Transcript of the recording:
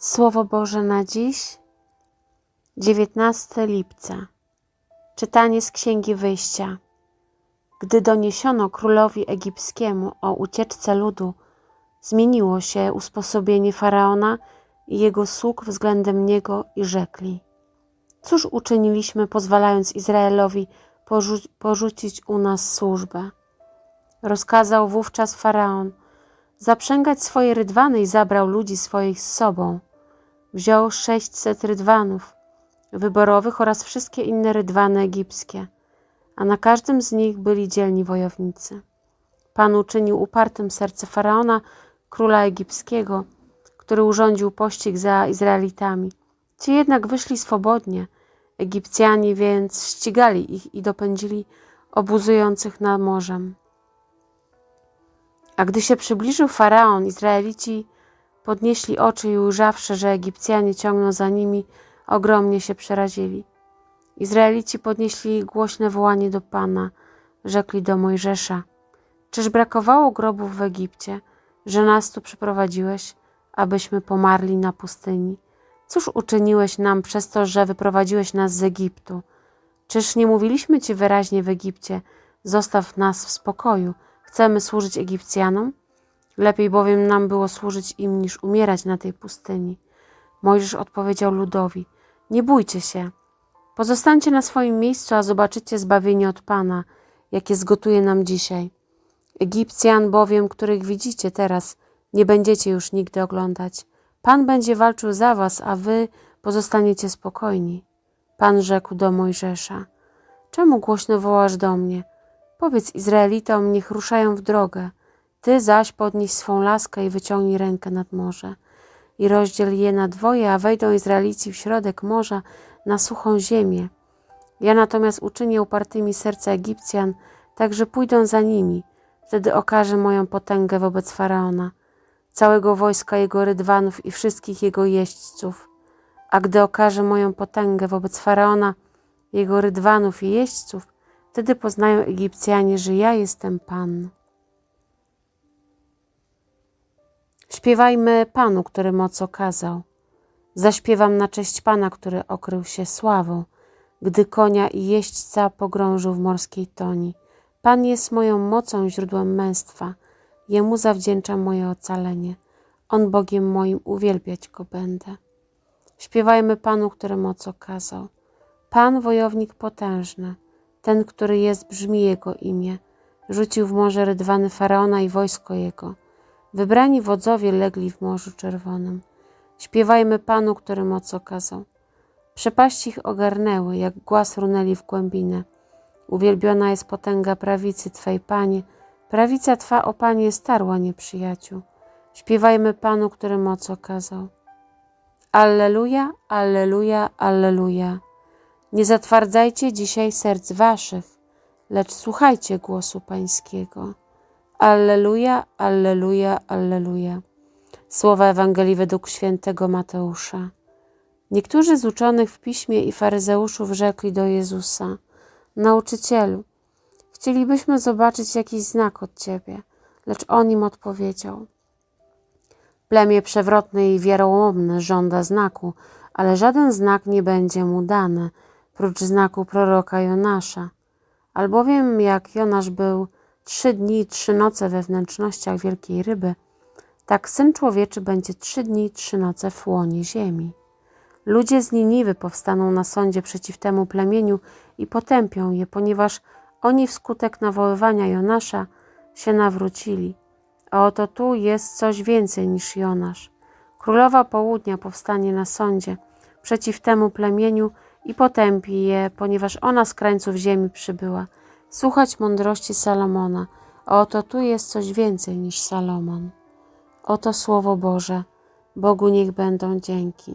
Słowo Boże na dziś, 19 lipca. Czytanie z Księgi Wyjścia. Gdy doniesiono królowi egipskiemu o ucieczce ludu, zmieniło się usposobienie faraona i jego sług względem niego i rzekli: Cóż uczyniliśmy, pozwalając Izraelowi porzu- porzucić u nas służbę? Rozkazał wówczas faraon zaprzęgać swoje rydwany i zabrał ludzi swoich z sobą. Wziął sześćset rydwanów wyborowych oraz wszystkie inne rydwany egipskie, a na każdym z nich byli dzielni wojownicy. Pan uczynił upartym serce faraona, króla egipskiego, który urządził pościg za Izraelitami. Ci jednak wyszli swobodnie. Egipcjanie więc ścigali ich i dopędzili obuzujących nad morzem. A gdy się przybliżył faraon, Izraelici podnieśli oczy i ujrzawszy, że Egipcjanie ciągną za nimi, ogromnie się przerazili. Izraelici podnieśli głośne wołanie do Pana, rzekli do Mojżesza: Czyż brakowało grobów w Egipcie, że nas tu przyprowadziłeś, abyśmy pomarli na pustyni? Cóż uczyniłeś nam przez to, że wyprowadziłeś nas z Egiptu? Czyż nie mówiliśmy ci wyraźnie w Egipcie: Zostaw nas w spokoju, chcemy służyć Egipcjanom? Lepiej bowiem nam było służyć im niż umierać na tej pustyni. Mojżesz odpowiedział ludowi: Nie bójcie się. Pozostańcie na swoim miejscu, a zobaczycie zbawienie od Pana, jakie zgotuje nam dzisiaj. Egipcjan bowiem, których widzicie teraz, nie będziecie już nigdy oglądać. Pan będzie walczył za was, a wy pozostaniecie spokojni. Pan rzekł do Mojżesza: Czemu głośno wołasz do mnie? Powiedz Izraelitom, niech ruszają w drogę. Ty zaś podnieś swą laskę i wyciągnij rękę nad morze. I rozdziel je na dwoje, a wejdą Izraelici w środek morza na suchą ziemię. Ja natomiast uczynię upartymi serca Egipcjan, tak że pójdą za nimi. Wtedy okażę moją potęgę wobec Faraona, całego wojska jego rydwanów i wszystkich jego jeźdźców. A gdy okażę moją potęgę wobec Faraona, jego rydwanów i jeźdźców, wtedy poznają Egipcjanie, że ja jestem Pan. Śpiewajmy Panu, który moc okazał. Zaśpiewam na cześć Pana, który okrył się sławą, gdy konia i jeźdźca pogrążył w morskiej toni. Pan jest moją mocą, źródłem męstwa. Jemu zawdzięczam moje ocalenie. On Bogiem moim uwielbiać go będę. Śpiewajmy Panu, który moc okazał. Pan wojownik potężny, ten, który jest, brzmi jego imię. Rzucił w morze rydwany faraona i wojsko jego. Wybrani wodzowie legli w Morzu Czerwonym. Śpiewajmy Panu, który moc okazał. Przepaści ich ogarnęły, jak głaz runęli w głębinę. Uwielbiona jest potęga prawicy Twej, Panie. Prawica Twa, o Panie, starła nieprzyjaciół. Śpiewajmy Panu, który moc okazał. Alleluja, alleluja, alleluja. Nie zatwardzajcie dzisiaj serc Waszych, lecz słuchajcie głosu Pańskiego. Alleluja, alleluja, alleluja. Słowa Ewangelii według świętego Mateusza. Niektórzy z uczonych w piśmie i faryzeuszów rzekli do Jezusa: Nauczycielu, chcielibyśmy zobaczyć jakiś znak od Ciebie. Lecz on im odpowiedział: Plemię przewrotne i wierołomne żąda znaku, ale żaden znak nie będzie mu dany, prócz znaku proroka Jonasza. Albowiem jak Jonasz był trzy dni i trzy noce we wnętrznościach wielkiej ryby, tak Syn Człowieczy będzie trzy dni i trzy noce w łonie ziemi. Ludzie z Niniwy powstaną na sądzie przeciw temu plemieniu i potępią je, ponieważ oni wskutek nawoływania Jonasza się nawrócili. A oto tu jest coś więcej niż Jonasz. Królowa Południa powstanie na sądzie przeciw temu plemieniu i potępi je, ponieważ ona z krańców ziemi przybyła. Słuchać mądrości Salomona, a oto tu jest coś więcej niż Salomon. Oto Słowo Boże, Bogu niech będą dzięki.